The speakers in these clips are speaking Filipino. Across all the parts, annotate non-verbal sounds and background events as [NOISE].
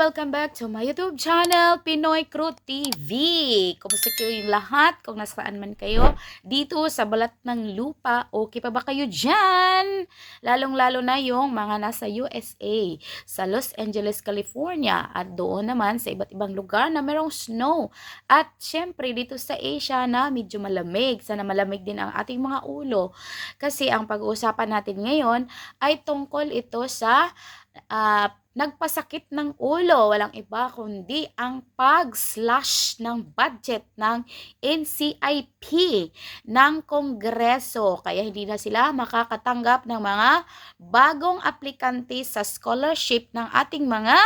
Welcome back to my YouTube channel, Pinoy Crew TV. Kumusta kayo yung lahat? Kung nasaan man kayo dito sa balat ng lupa, okay pa ba kayo dyan? Lalong-lalo na yung mga nasa USA, sa Los Angeles, California, at doon naman sa iba't ibang lugar na merong snow. At syempre dito sa Asia na medyo malamig. Sana malamig din ang ating mga ulo. Kasi ang pag-uusapan natin ngayon ay tungkol ito sa ah, nagpasakit ng ulo. Walang iba kundi ang pag-slash ng budget ng NCIP ng Kongreso. Kaya hindi na sila makakatanggap ng mga bagong aplikante sa scholarship ng ating mga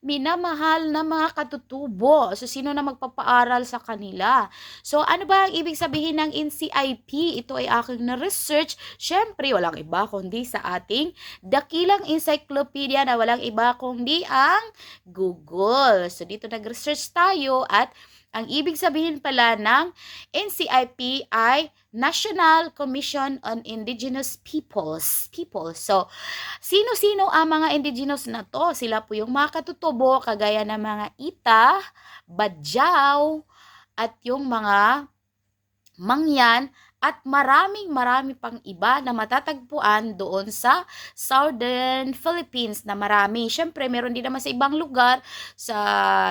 minamahal na mga katutubo. So, sino na magpapaaral sa kanila? So, ano ba ang ibig sabihin ng NCIP? Ito ay aking na-research. Siyempre, walang iba kundi sa ating dakilang encyclopedia na walang iba kundi ang Google. So, dito nag-research tayo at ang ibig sabihin pala ng NCIP ay National Commission on Indigenous Peoples. People. So, sino-sino ang mga indigenous na to? Sila po yung mga katutubo, kagaya ng mga Ita, Badyaw, at yung mga Mangyan, at maraming marami pang iba na matatagpuan doon sa Southern Philippines na marami. Siyempre, meron din naman sa ibang lugar, sa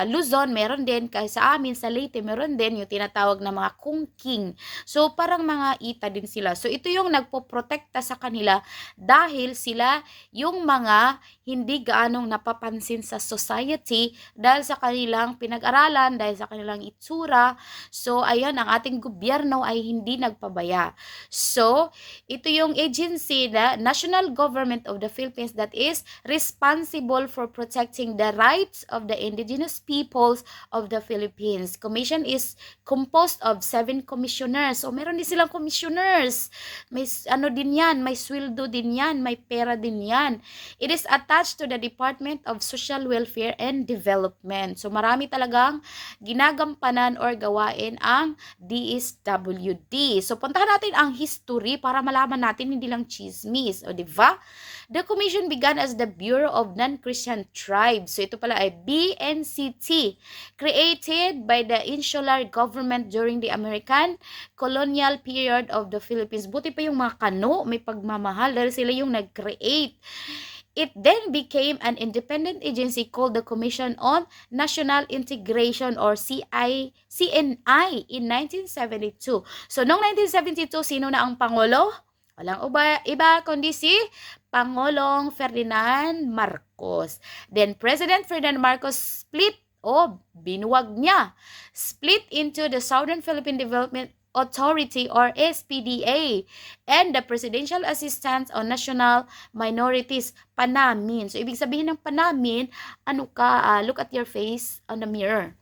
Luzon, meron din, kaya sa amin, sa Leyte, meron din yung tinatawag na mga kungking. So, parang mga ita din sila. So, ito yung nagpoprotekta sa kanila dahil sila yung mga hindi gaanong napapansin sa society dahil sa kanilang pinag-aralan, dahil sa kanilang itsura. So, ayan, ang ating gobyerno ay hindi nagpabaya. So, ito yung agency na National Government of the Philippines that is responsible for protecting the rights of the indigenous peoples of the Philippines. Commission is composed of seven commissioners. So, meron din silang commissioners. May ano din yan, may sweldo din yan, may pera din yan. It is attached to the Department of Social Welfare and Development. So, marami talagang ginagampanan or gawain ang DSWD. So, puntahan natin ang history para malaman natin hindi lang chismis. O, di ba? The commission began as the Bureau of Non-Christian Tribes. So, ito pala ay BNCT, created by the insular government during the American colonial period of the Philippines. Buti pa yung mga kano, may pagmamahal dahil sila yung nag-create. It then became an independent agency called the Commission on National Integration or CI, CNI in 1972. So, noong 1972, sino na ang Pangulo? Walang uba, iba kundi si Pangulong Ferdinand Marcos. Then, President Ferdinand Marcos split o binuwag niya. Split into the Southern Philippine Development Authority or SPDA and the Presidential Assistance on National Minorities, PANAMIN. So, ibig sabihin ng PANAMIN, ano ka, ah, look at your face on the mirror.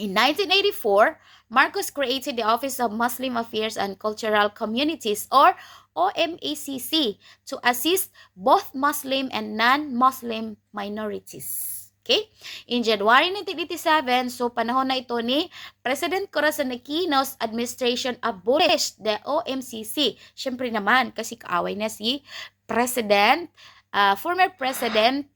In 1984, Marcos created the Office of Muslim Affairs and Cultural Communities or OMACC to assist both Muslim and non-Muslim minorities. Okay? In January 1987, so panahon na ito ni President Corazon Aquinos administration abolished the OMCC. Siyempre naman, kasi kaaway na si President, ah, former President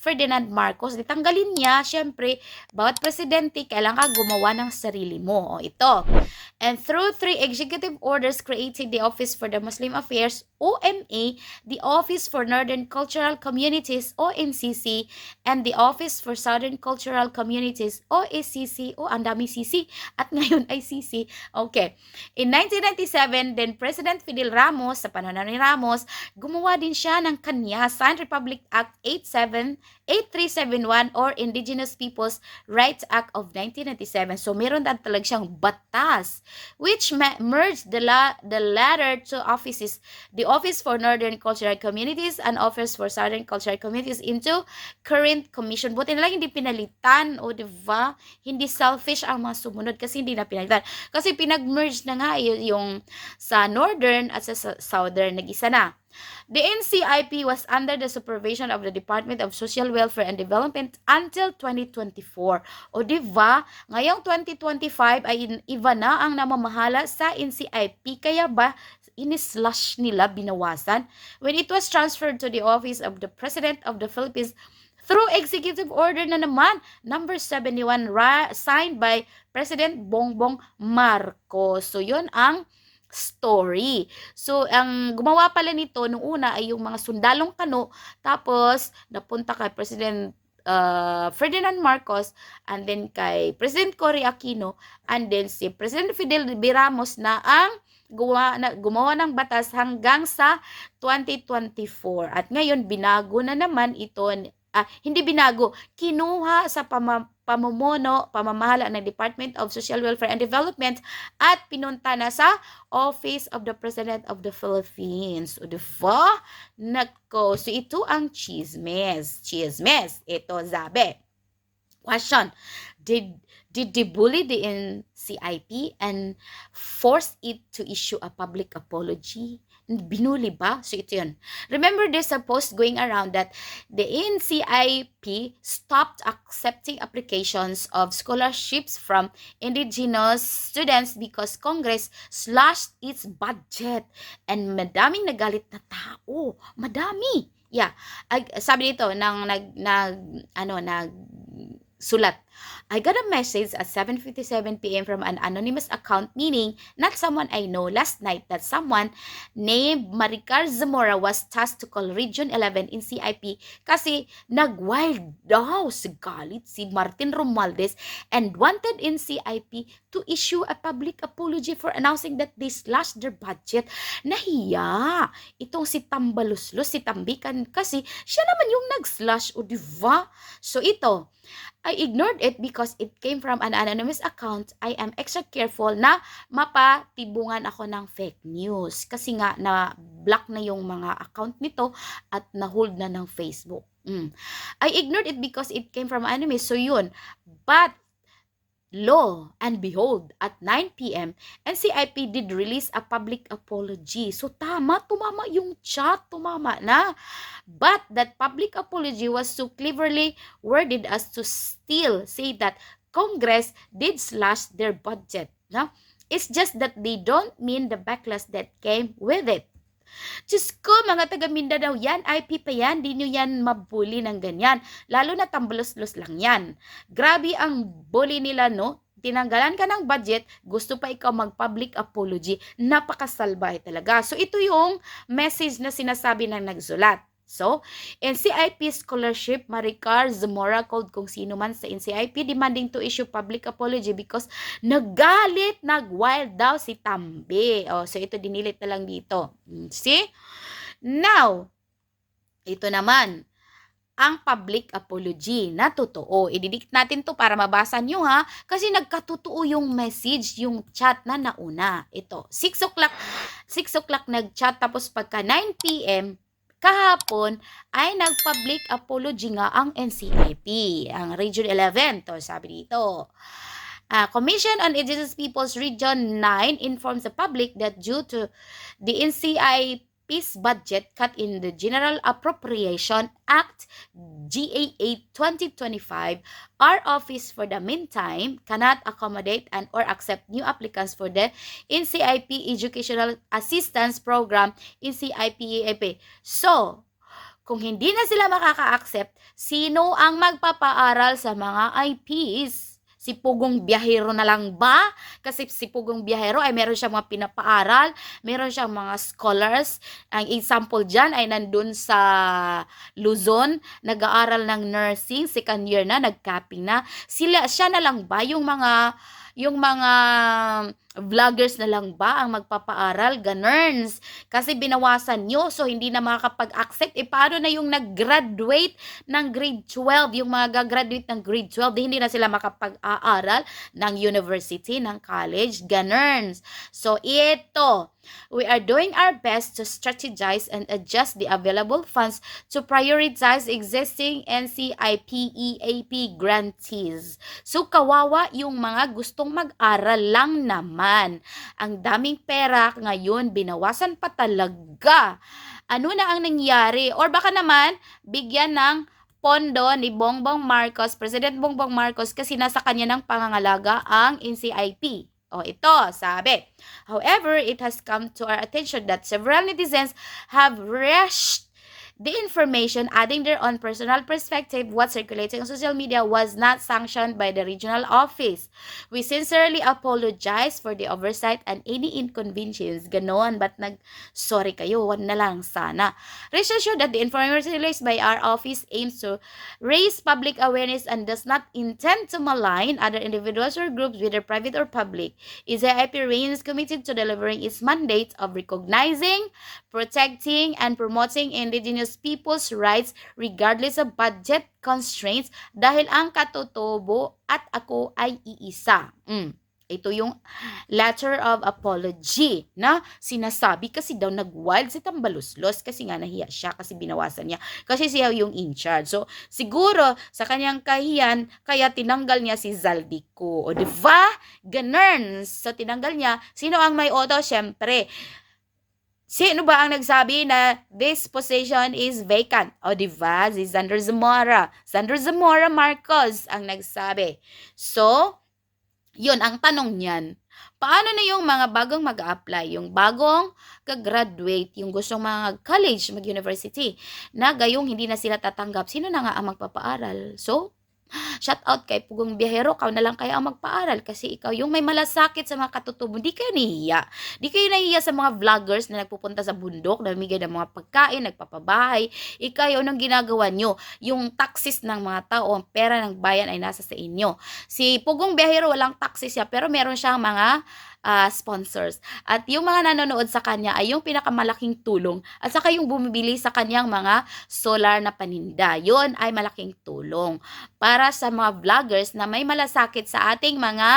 Ferdinand Marcos, ditanggalin niya, syempre, bawat presidente, kailangan ka gumawa ng sarili mo. O, ito. And through three executive orders created the Office for the Muslim Affairs, OMA, the Office for Northern Cultural Communities, ONCC, and the Office for Southern Cultural Communities, OACC, o ang dami CC, at [LAUGHS] ngayon ay CC. Okay. In 1997, then President Fidel Ramos, sa panahon ni Ramos, gumawa din siya ng kanya Signed Republic Act 87 8371 or Indigenous Peoples Rights Act of 1997. So meron na talaga siyang batas which merged the la- the latter two offices, the Office for Northern Cultural Communities and Office for Southern Cultural Communities into current commission. Buti na lang hindi pinalitan o di ba? Hindi selfish ang mga sumunod kasi hindi na pinalitan. Kasi pinag-merge na nga yung sa Northern at sa Southern nag-isa na. The NCIP was under the supervision of the Department of Social Welfare and Development until 2024. O di ba, ngayong 2025 ay iba na ang namamahala sa NCIP. Kaya ba inislash nila, binawasan? When it was transferred to the office of the President of the Philippines through executive order na naman, number 71, ra- signed by President Bongbong Marcos. So, yun ang story. So, ang gumawa pala nito nung una ay yung mga sundalong kano, tapos napunta kay President uh, Ferdinand Marcos, and then kay President Cory Aquino, and then si President Fidel B. Ramos na ang gumawa, na, gumawa ng batas hanggang sa 2024. At ngayon, binago na naman ito, ah, hindi binago, kinuha sa pama, pamumuno, pamamahala ng Department of Social Welfare and Development at pinunta na sa Office of the President of the Philippines. O, diba? Nako. So, ito ang chismes. Chismes. Ito, zabe. Question. Did did they bully the NCIP and force it to issue a public apology? Binuli ba? So ito yun. Remember there's a post going around that the NCIP stopped accepting applications of scholarships from indigenous students because Congress slashed its budget. And madaming nagalit na tao. Madami. Yeah. Sabi dito, nang nag, nag, ano, nag, sulat. I got a message at 7.57 p.m. from an anonymous account, meaning not someone I know, last night that someone named Maricar Zamora was tasked to call Region 11 in CIP kasi nag-wild daw si galit si Martin Romualdez and wanted in CIP to issue a public apology for announcing that they slashed their budget. Nahiya! Itong si Tambaluslos, si Tambikan, kasi siya naman yung nag-slash, o diba? So ito, I ignored it because it came from an anonymous account. I am extra careful na mapatibungan ako ng fake news. Kasi nga, na-block na yung mga account nito at na-hold na ng Facebook. Mm. I ignored it because it came from anonymous. So yun. But Lo and behold, at 9 p.m., NCIP did release a public apology. So tama, tumama yung chat, tumama na. But that public apology was so cleverly worded as to still say that Congress did slash their budget. No? It's just that they don't mean the backlash that came with it. Diyos ko, mga taga Mindanao yan, IP pa yan, di nyo yan mabuli ng ganyan. Lalo na tambalos-los lang yan. Grabe ang bully nila, no? tinanggalan ka ng budget, gusto pa ikaw mag-public apology, napakasalbahe talaga. So, ito yung message na sinasabi ng nagsulat. So, NCIP scholarship, Maricar Zamora called kung sino man sa NCIP demanding to issue public apology because nagalit, nag-wild daw si Tambi. Oh, so ito dinilit na lang dito. Hmm, see? Now, ito naman, ang public apology na totoo. Ididik natin to para mabasa nyo ha, kasi nagkatotoo yung message, yung chat na nauna. Ito, 6 o'clock, 6 o'clock nag-chat, tapos pagka 9 p.m., kahapon ay nag-public apology nga ang NCIP, ang Region 11. To sabi dito. Uh, Commission on Indigenous Peoples Region 9 informs the public that due to the NCIP peace budget cut in the General Appropriation Act GA8 2025, our office for the meantime cannot accommodate and or accept new applicants for the NCIP Educational Assistance Program NCIP EAP. So, kung hindi na sila makaka-accept, sino ang magpapaaral sa mga IPs? Si Pugong Biyahero na lang ba? Kasi si Pugong Biyahero ay meron siyang mga pinapaaral, meron siyang mga scholars. Ang example dyan ay nandun sa Luzon, nag-aaral ng nursing, second year na, nag-capping na. Sila, siya na lang ba yung mga yung mga vloggers na lang ba ang magpapaaral? Ganurns. Kasi binawasan nyo, so hindi na makakapag-accept. E paano na yung nag-graduate ng grade 12? Yung mga gagraduate ng grade 12, di hindi na sila makapag-aaral ng university, ng college. Ganurns. So ito, we are doing our best to strategize and adjust the available funds to prioritize existing NCIP EAP grantees. So kawawa yung mga gustong mag-aral lang naman naman. Ang daming pera ngayon, binawasan pa talaga. Ano na ang nangyari? Or baka naman, bigyan ng pondo ni Bongbong Marcos, President Bongbong Marcos, kasi nasa kanya ng pangangalaga ang NCIP. O ito, sabi. However, it has come to our attention that several netizens have rushed the information, adding their own personal perspective, what circulating on social media was not sanctioned by the regional office. We sincerely apologize for the oversight and any inconvenience. Ganon, but nag-sorry kayo, wag na lang sana. Rest assured that the information released by our office aims to raise public awareness and does not intend to malign other individuals or groups, whether private or public. ICIP remains committed to delivering its mandate of recognizing, protecting, and promoting indigenous people's rights regardless of budget constraints dahil ang katotobo at ako ay iisa. Mm. Ito yung letter of apology na sinasabi kasi daw nag-wild si Tambaluslos kasi nga nahiya siya kasi binawasan niya kasi siya yung in charge. So, siguro sa kanyang kahiyan, kaya tinanggal niya si Zaldico. O, di ba? Ganun. So, tinanggal niya. Sino ang may auto? Siyempre, Sino ba ang nagsabi na this position is vacant? O, di ba? Si Xander Zamora. Xander Zamora Marcos ang nagsabi. So, yun ang tanong niyan. Paano na yung mga bagong mag apply yung bagong ka-graduate, yung gustong mga college, mag-university, na gayong hindi na sila tatanggap, sino na nga ang magpapaaral? So, [GASPS] shout out kay Pugong Biyahero, kau na lang kaya ang magpaaral kasi ikaw yung may malasakit sa mga katutubo, di kayo nahihiya. Di kayo nahihiya sa mga vloggers na nagpupunta sa bundok, namigay ng mga pagkain, nagpapabahay. Ikaw yung ginagawa nyo. Yung taxes ng mga tao, ang pera ng bayan ay nasa sa inyo. Si Pugong Biyahero, walang taxes siya, pero meron siyang mga ah, sponsors. At yung mga nanonood sa kanya ay yung pinakamalaking tulong at saka yung bumibili sa kanyang mga solar na paninda. Yun ay malaking tulong para sa mga vloggers na may malasakit sa ating mga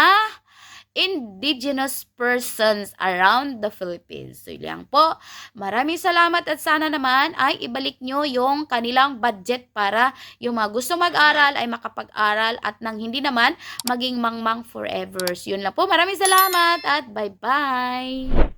indigenous persons around the Philippines. So, yan po. Maraming salamat at sana naman ay ibalik nyo yung kanilang budget para yung mga gusto mag-aral ay makapag-aral at nang hindi naman maging mangmang forever. So, yun lang po. Maraming salamat at bye-bye!